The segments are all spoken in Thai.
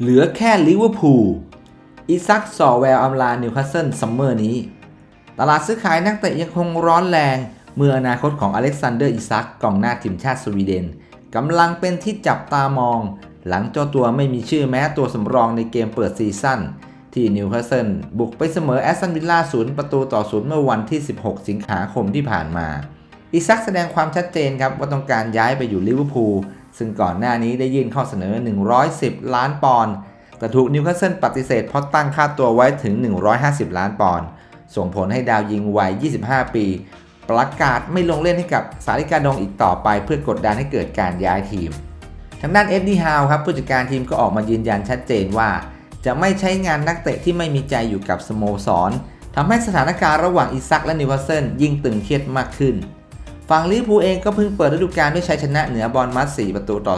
เหลือแค่ลิเวอร์พูลอิซักสอแววอำลานิวคาสเซิลซัมเมอร์นี้ ตลาดซื้อขายนักเตะยังคงร้อนแรง เมื่ออนาคตของอเล็กซานเดอร์อิซักกองหน้าทีมชาติสวีเดนกำลังเป็นที่จับตามอง หลังเจ้าตัวไม่มีชื่อแม้ตัวสำรองในเกมเปิดซีซั่นที่นิวคาสเซิลบุกไปเสมอแอสตันวิลล่าศูนย์ประตูต่อศูนย์เมื่อวันที่ 16 สิงหาคมที่ผ่านมาอิซักแสดงความชัดเจนครับว่าต้องการย้ายไปอยู่ลิเวอร์พูล ซึ่งก่อนหน้านี้ได้ยื่นข้อเสนอ 110 ล้านปอนด์แต่ถูกนิวคาสเซิลปฏิเสธเพราะตั้งค่าตัวไว้ถึง 150 ล้านปอนด์ส่งผลให้ดาวยิงวัย 25 ปี ประกาศไม่ลงเล่นให้กับสาริกาดงอีกต่อไป เพื่อกดดันให้เกิดการย้ายทีม ทางด้านเอ็ดดี้ฮาวครับผู้จัดการทีมก็ออกมายืนยันชัดเจนว่า จะไม่ใช้งานนักเตะที่ไม่มีใจอยู่กับสโมสรทำให้สถานการณ์ระหว่างอิซักและนิวคาสเซิลยิ่งตึงเครียดมากขึ้น ฝั่งลิเวอร์พูลเองก็เพิ่งเปิดฤดูกาลด้วยชัยชนะเหนือบอลมัด 4 ประตูต่อ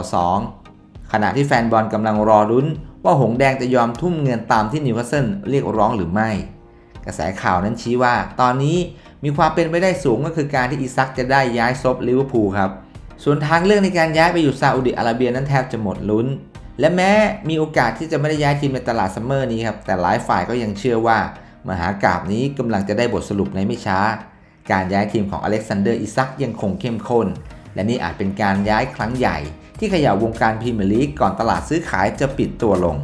2 ขณะที่แฟนบอลกำลังรอรุ้น ว่าหงแดงจะยอมทุ่มเงินตามที่นิวคาสเซิลเรียกร้องหรือไม่ กระแสข่าวนั้นชี้ว่า ตอนนี้มีความเป็นไปได้สูงก็คือการที่อิซักจะได้ย้ายซบลิเวอร์พูลครับ ส่วนทางเลือกในการย้ายไปอยู่ซาอุดิอาระเบียนั้นแทบจะหมดลุ้น และแม้มีโอกาสที่จะไม่ได้ย้ายทีมในตลาดซัมเมอร์นี้ครับ แต่หลายฝ่ายก็ยังเชื่อว่ามหากราบนี้กำลังจะได้บทสรุปในไม่ช้า การย้ายทีมของอเล็กซานเดอร์อิซักยังคงเข้มข้น และนี่อาจเป็นการย้ายครั้งใหญ่ ที่เขย่าวงการพรีเมียร์ลีกก่อนตลาดซื้อขายจะปิดตัวลง